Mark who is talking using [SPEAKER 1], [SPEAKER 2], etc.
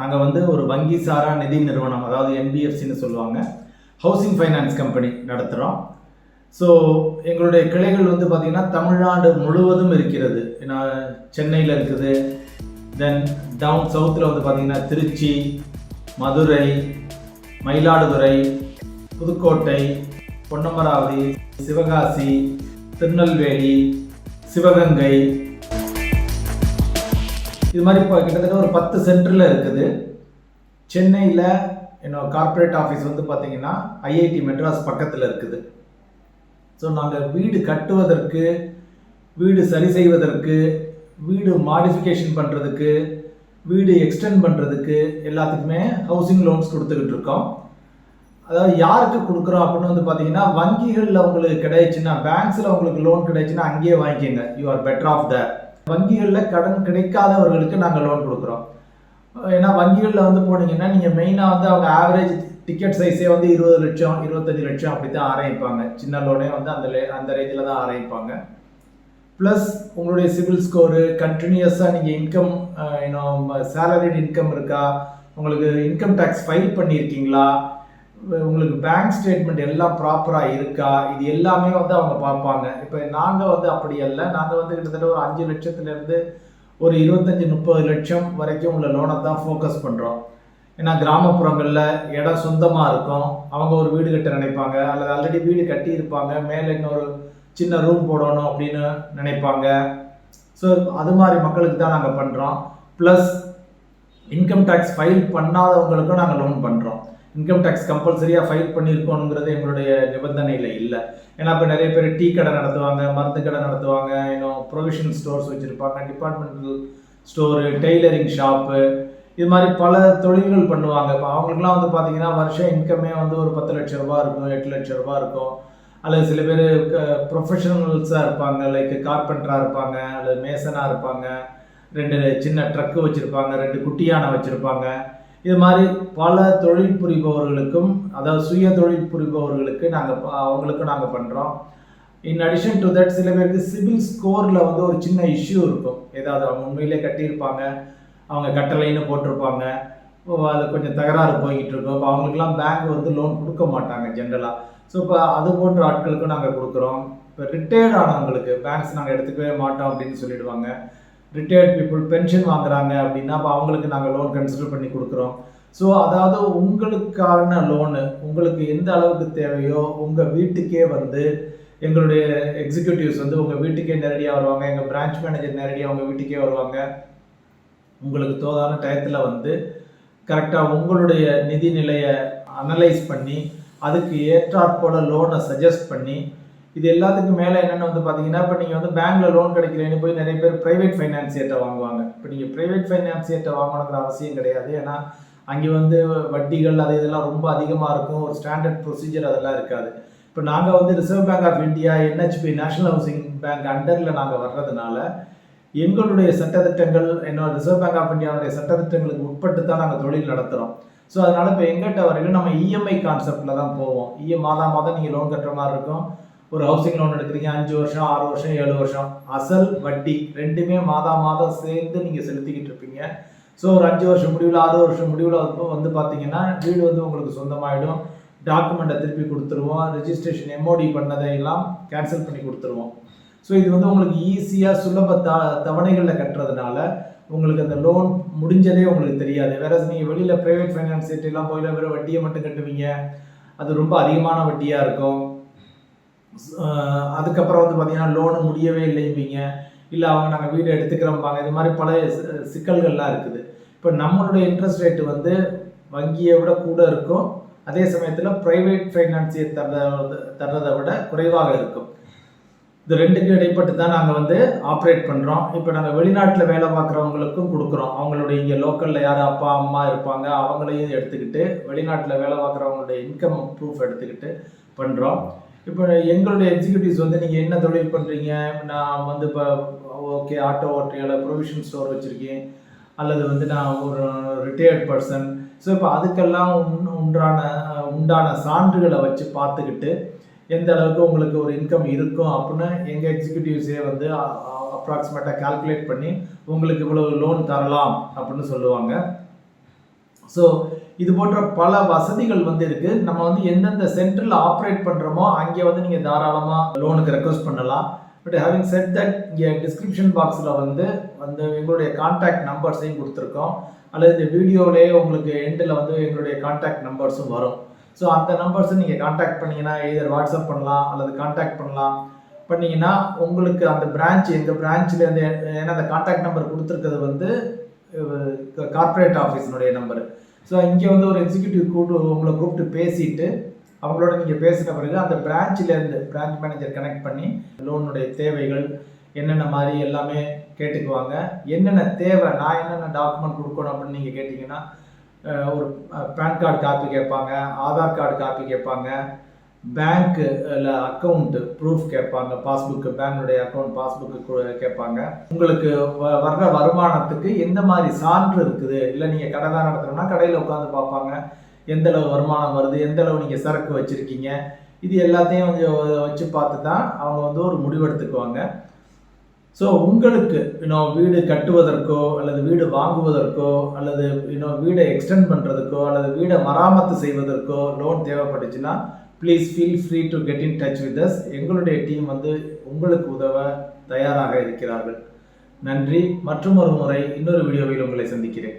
[SPEAKER 1] நாங்கள் வந்து ஒரு வங்கி சாரா நிதி நிறுவனம் அதாவது என்பிஎஃப்சின்னு சொல்லுவாங்க. ஹவுசிங் ஃபைனான்ஸ் கம்பெனி நடத்துகிறோம் ஸோ எங்களுடைய கிளைகள் வந்து பார்த்திங்கன்னா தமிழ்நாடு முழுவதும் இருக்கிறது. ஏன்னா சென்னையில் இருக்குது. தென் டவுன் சவுத்தில் வந்து பார்த்திங்கன்னா திருச்சி மதுரை மயிலாடுதுறை புதுக்கோட்டை பொன்னமராவதி சிவகாசி திருநெல்வேலி சிவகங்கை இது மாதிரி இப்போ கிட்டத்தட்ட ஒரு பத்து சென்டரில் இருக்குது. சென்னையில் என்னோட கார்ப்பரேட் ஆஃபீஸ் வந்து பார்த்தீங்கன்னா ஐஐடி மெட்ராஸ் பக்கத்தில் இருக்குது. ஸோ நாங்கள் வீடு கட்டுவதற்கு வீடு சரி செய்வதற்கு வீடு மாடிஃபிகேஷன் பண்ணுறதுக்கு வீடு எக்ஸ்டெண்ட் பண்ணுறதுக்கு எல்லாத்துக்குமே ஹவுசிங் லோன்ஸ் கொடுத்துக்கிட்டு இருக்கோம். அதாவது யாருக்கு கொடுக்குறோம் அப்படின்னு வந்து பார்த்தீங்கன்னா வங்கிகளில் உங்களுக்கு கிடைச்சுன்னா பேங்க்ஸில் உங்களுக்கு லோன் கிடைச்சுன்னா அங்கேயே வாங்கிக்கோங்க. You are better off the வங்கிகளில் கடன் கிடைக்காதவர்களுக்கு நாங்கள் லோன் கொடுக்குறோம். ஏன்னா வங்கிகளில் வந்து போனீங்கன்னா நீங்கள் மெயினாக வந்து அவங்க ஆவரேஜ் டிக்கெட் சைஸே வந்து இருபது லட்சம் இருபத்தஞ்சு லட்சம் அப்படி தான் ஆரம்பிப்பாங்க. சின்ன லோனே வந்து அந்த அந்த ரேஞ்சில் தான் ஆரம்பிப்பாங்க. ப்ளஸ் உங்களுடைய சிவில் ஸ்கோரு கண்டினியூஸாக நீங்கள் இன்கம் இன்னும் சேலரிட் இன்கம் இருக்கா? உங்களுக்கு இன்கம் டேக்ஸ் ஃபைல் பண்ணியிருக்கீங்களா உங்களுக்கு பேங்க் ஸ்டேட்மெண்ட் எல்லாம் ப்ராப்பராக இருக்கா? இது எல்லாமே வந்து அவங்க பார்ப்பாங்க. இப்போ நாங்கள் வந்து அப்படி அல்ல. நாங்கள் வந்து கிட்டத்தட்ட ஒரு அஞ்சு லட்சத்துலேருந்து ஒரு இருபத்தஞ்சி முப்பது லட்சம் வரைக்கும் உள்ள லோனை தான் ஃபோக்கஸ் பண்ணுறோம் ஏன்னா கிராமப்புறங்களில் இடம் சொந்தமாக இருக்கும். அவங்க ஒரு வீடு கட்ட நினைப்பாங்க. அல்லது ஆல்ரெடி வீடு கட்டி இருப்பாங்க. மேலே இன்னொரு சின்ன ரூம் போடணும் அப்படின்னு நினைப்பாங்க. ஸோ அது மாதிரி மக்களுக்கு தான் நாங்கள் பண்ணுறோம் ப்ளஸ் இன்கம் டேக்ஸ் ஃபைல் பண்ணாதவங்களுக்கும் நாங்கள் லோன் பண்ணுறோம் இன்கம் டேக்ஸ் கம்பல்சரியாக ஃபைல் பண்ணியிருக்கோனுங்கிறது எங்களுடைய நிபந்தனையில் இல்லை. ஏன்னா இப்போ நிறைய பேர் டீ கடை நடத்துவாங்க மருந்து கடை நடத்துவாங்க இன்னும் ப்ரொவிஷன் ஸ்டோர்ஸ் வச்சுருப்பாங்க டிபார்ட்மெண்டல் ஸ்டோரு டெய்லரிங் ஷாப்பு இது மாதிரி பல தொழில்கள் பண்ணுவாங்க. இப்போ அவங்களுக்குலாம் வந்து பார்த்தீங்கன்னா வருஷம் இன்கமே வந்து ஒரு பத்து லட்ச ரூபா இருக்கும் எட்டு லட்ச ரூபா இருக்கும். அல்லது சில பேர் ப்ரொஃபஷனல்ஸாக இருப்பாங்க லைக் கார்பெண்டராக இருப்பாங்க அல்லது மேசனாக இருப்பாங்க. ரெண்டு சின்ன ட்ரக்கு வச்சுருப்பாங்க ரெண்டு குட்டியானை வச்சுருப்பாங்க. இது மாதிரி பல தொழில் புரிபவர்களுக்கும் அதாவது சுய தொழில் புரிபவர்களுக்கு நாங்கள் அவங்களுக்கும் நாங்கள் பண்ணுறோம் இன் அடிஷன் டு தட் சில பேருக்கு சிவில் ஸ்கோரில் வந்து ஒரு சின்ன இஷ்யூ இருக்கும். ஏதாவது அவங்க உண்மையிலே கட்டியிருப்பாங்க அவங்க கட்டளைன்னு போட்டிருப்பாங்க. அது கொஞ்சம் தகராறு போய்கிட்டு இருக்கும். இப்போ அவங்களுக்குலாம் பேங்க் வந்து லோன் கொடுக்க மாட்டாங்க ஜென்ரலாக ஸோ இப்போ அது போன்ற ஆட்களுக்கும் நாங்கள் கொடுக்குறோம். இப்போ ரிட்டையர்ட் ஆனவங்களுக்கு பேங்க்ஸ் நாங்கள் எடுத்துக்கவே மாட்டோம் அப்படின்னு சொல்லிடுவாங்க. ரிட்டையர்ட் பீப்புள் பென்ஷன் வாங்குறாங்க அப்படின்னா அப்போ அவங்களுக்கு நாங்கள் லோன் கன்சிடர் பண்ணி கொடுக்குறோம். ஸோ அதாவது உங்களுக்கான லோனு உங்களுக்கு எந்த அளவுக்கு தேவையோ உங்கள் வீட்டுக்கே வந்து எங்களுடைய எக்ஸிக்யூட்டிவ்ஸ் வந்து உங்கள் வீட்டுக்கே நேரடியாக வருவாங்க எங்கள் பிரான்ச் மேனேஜர் நேரடியாக உங்கள் வீட்டுக்கே வருவாங்க. உங்களுக்கு தோதான டயத்தில் வந்து கரெக்டாக உங்களுடைய நிதி நிலையை அனலைஸ் பண்ணி அதுக்கு ஏற்றாற்போல லோனை சஜஸ்ட் பண்ணி இது எல்லாத்துக்கும் மேலே என்னென்னு வந்து பார்த்தீங்கன்னா இப்போ நீங்கள் வந்து பேங்க்கில் லோன் கிடைக்கலன்னு போய் நிறைய பேர் ப்ரைவேட் ஃபைனான்சியர்கிட்ட வாங்குவாங்க. இப்போ நீங்கள் ப்ரைவேட் ஃபைனான்சியர்கிட்ட வாங்கணுங்கிற அவசியம் கிடையாது. ஏன்னா அங்கே வந்து வட்டிகள் அது இதெல்லாம் ரொம்ப அதிகமாக இருக்கும். ஒரு ஸ்டாண்டர்ட் ப்ரொசீஜர் அதெல்லாம் இருக்காது. இப்போ நாங்கள் வந்து Reserve Bank of India NHB National Housing Bank அண்டரில் நாங்கள் வர்றதுனால எங்களுடைய சட்டத்திட்டங்கள் என்னோட ரிசர்வ் பேங்க் ஆஃப் இந்தியாவுடைய சட்டத்திட்டங்களுக்கு உட்பட்டு தான் நாங்கள் தொழில் நடத்துகிறோம் ஸோ அதனால் இப்போ எங்கிட்ட வரைக்கும் நம்ம இஎம்ஐ கான்செப்டில் தான் போவோம். இஎம் மாதம் மாதம் நீங்கள் லோன் கட்டுற மாதிரி இருக்கும். ஒரு ஹவுசிங் லோன் எடுக்கிறீங்க அஞ்சு வருஷம் ஆறு வருஷம் ஏழு வருஷம். அசல் வட்டி ரெண்டுமே மாதா மாதம் சேர்ந்து நீங்கள் செலுத்திக்கிட்டு இருப்பீங்க. ஸோ ஒரு அஞ்சு வருஷம் முடிவில் ஆறு வருஷம் முடிவில் வந்து பார்த்தீங்கன்னா வீடு வந்து உங்களுக்கு சொந்தமாயிடும். டாக்குமெண்ட்டை திருப்பி கொடுத்துருவோம். ரெஜிஸ்ட்ரேஷன் எம்ஓடி பண்ணதை எல்லாம் கேன்சல் பண்ணி கொடுத்துருவோம். ஸோ இது வந்து உங்களுக்கு ஈஸியாக சுலப த தவணைகளில் கட்டுறதுனால உங்களுக்கு அந்த லோன் முடிஞ்சதே உங்களுக்கு தெரியாது. வேற நீங்கள் வெளியில் ப்ரைவேட் ஃபைனான்ஸ் எல்லாம் போயில வெறும் வட்டியை மட்டும் கட்டுவீங்க. அது ரொம்ப அதிகமான வட்டியாக இருக்கும். அதுக்கப்புறம் வந்து பார்த்தீங்கன்னா லோனு முடியவே இல்லைப்பீங்க இல்லை அவங்க நாங்கள் வீடு எடுத்துக்கிறோம்பாங்க. இது மாதிரி பல சிக்கல்கள்லாம் இருக்குது. இப்போ நம்மளுடைய இன்ட்ரெஸ்ட் ரேட்டு வந்து வங்கியை விட கூட இருக்கும். அதே சமயத்தில் ப்ரைவேட் ஃபைனான்ஸியை தர்றத தர்றதை விட குறைவாக இருக்கும். இது ரெண்டுக்கும் இடைப்பட்டு தான் நாங்கள் வந்து ஆப்ரேட் பண்ணுறோம் இப்போ நாங்கள் வெளிநாட்டில் வேலை பார்க்குறவங்களுக்கும் கொடுக்குறோம். அவங்களுடைய இங்கே லோக்கலில் யார் அப்பா அம்மா இருப்பாங்க. அவங்களையும் எடுத்துக்கிட்டு வெளிநாட்டில் வேலை பார்க்குறவங்களுடைய இன்கம் ப்ரூஃப் எடுத்துக்கிட்டு பண்ணுறோம் இப்போ எங்களுடைய எக்ஸிக்யூட்டிவ்ஸ் வந்து நீங்கள் என்ன தொழில் பண்ணுறீங்க நான் வந்து இப்போ ஓகே ஆட்டோ ஓட்டுறையில் ப்ரொவிஷன் ஸ்டோர் வச்சுருக்கேன். அல்லது வந்து நான் ஒரு ரிட்டையர்ட் பர்சன் ஸோ இப்போ அதுக்கெல்லாம் உண்டான உண்டான சான்றுகளை வச்சு பார்த்துக்கிட்டு எந்த அளவுக்கு உங்களுக்கு ஒரு இன்கம் இருக்கும் அப்படின்னு எங்கள் எக்ஸிக்யூட்டிவ்ஸே வந்து அப்ராக்சிமேட்டாக கால்குலேட் பண்ணி உங்களுக்கு இவ்வளோ லோன் தரலாம் அப்படின்னு சொல்லுவாங்க. ஸோ இது போன்ற பல வசதிகள் வந்து இருக்கு. நம்ம வந்து எந்தெந்த சென்டரில் ஆப்ரேட் பண்ணுறோமோ அங்கே வந்து நீங்கள் தாராளமாக லோனுக்கு ரெக்வஸ்ட் பண்ணலாம். பட் ஹேவிங் செட் தட் இங்கே டிஸ்கிரிப்ஷன் பாக்ஸில் வந்து வந்து எங்களுடைய கான்டாக்ட் நம்பர்ஸையும் கொடுத்துருக்கோம். அல்லது இந்த வீடியோவிலேயே உங்களுக்கு எண்டில் வந்து எங்களுடைய கான்டாக்ட் நம்பர்ஸும் வரும். ஸோ அந்த நம்பர்ஸை நீங்கள் கான்டாக்ட் பண்ணிங்கன்னா எதர் வாட்ஸ்அப் பண்ணலாம் அல்லது கான்டாக்ட் பண்ணலாம். பண்ணிங்கன்னா உங்களுக்கு அந்த பிரான்ச் எங்கள் பிரான்ச்சிலேருந்து ஏன்னா அந்த கான்டாக்ட் நம்பர் கொடுத்துருக்கிறது வந்து கார்ப்பரேட் ஆஃபீஸினுடைய நம்பர் ஸோ இங்கே வந்து ஒரு எக்ஸிக்யூட்டிவ் கூப்பிட்டு உங்களை கூப்பிட்டு பேசிட்டு அவங்களோட நீங்கள் பேசின பிறகு அந்த பிரான்ச்சிலேருந்து பிரான்ச் மேனேஜர் கனெக்ட் பண்ணி லோனுடைய தேவைகள் என்னென்ன மாதிரி எல்லாமே கேட்டுக்குவாங்க. என்னென்ன தேவை நான் என்னென்ன டாக்குமெண்ட் கொடுக்கணும் அப்படின்னு நீங்கள் கேட்டிங்கன்னா ஒரு பேன் கார்டு காப்பி கேட்பாங்க ஆதார் கார்டு காப்பி கேட்பாங்க பேங்க்கு இல்லை அக்கௌண்ட்டு ப்ரூஃப் கேட்பாங்க. பாஸ்புக்கு பேங்க்குடைய அக்கௌண்ட் பாஸ்புக்கு கேட்பாங்க. உங்களுக்கு வ- வர்ற வருமானத்துக்கு எந்த மாதிரி சான்று இருக்குது? இல்லை நீங்கள் கடை தான் நடத்துறோம்னா கடையில் உட்காந்து பார்ப்பாங்க. எந்த அளவு வருமானம் வருது? எந்த அளவு நீங்கள் சரக்கு வச்சுருக்கீங்க? இது எல்லாத்தையும் கொஞ்சம் வச்சு பார்த்து தான் அவங்க வந்து ஒரு முடிவெடுத்துக்குவாங்க. ஸோ உங்களுக்கு இன்னும் வீடு கட்டுவதற்கோ அல்லது வீடு வாங்குவதற்கோ அல்லது இன்னும் வீடை எக்ஸ்டெண்ட் பண்ணுறதுக்கோ அல்லது வீடை மராமத்து செய்வதற்கோ லோன் தேவைப்பட்டுச்சுன்னா please feel free to get in touch with us எங்களுடைய டீம் வந்து உங்களுக்கு உதவ தயாராக இருக்கிறார்கள். நன்றி. மற்றும் ஒரு முறை இன்னொரு வீடியோவில் உங்களை சந்திக்கிறேன்.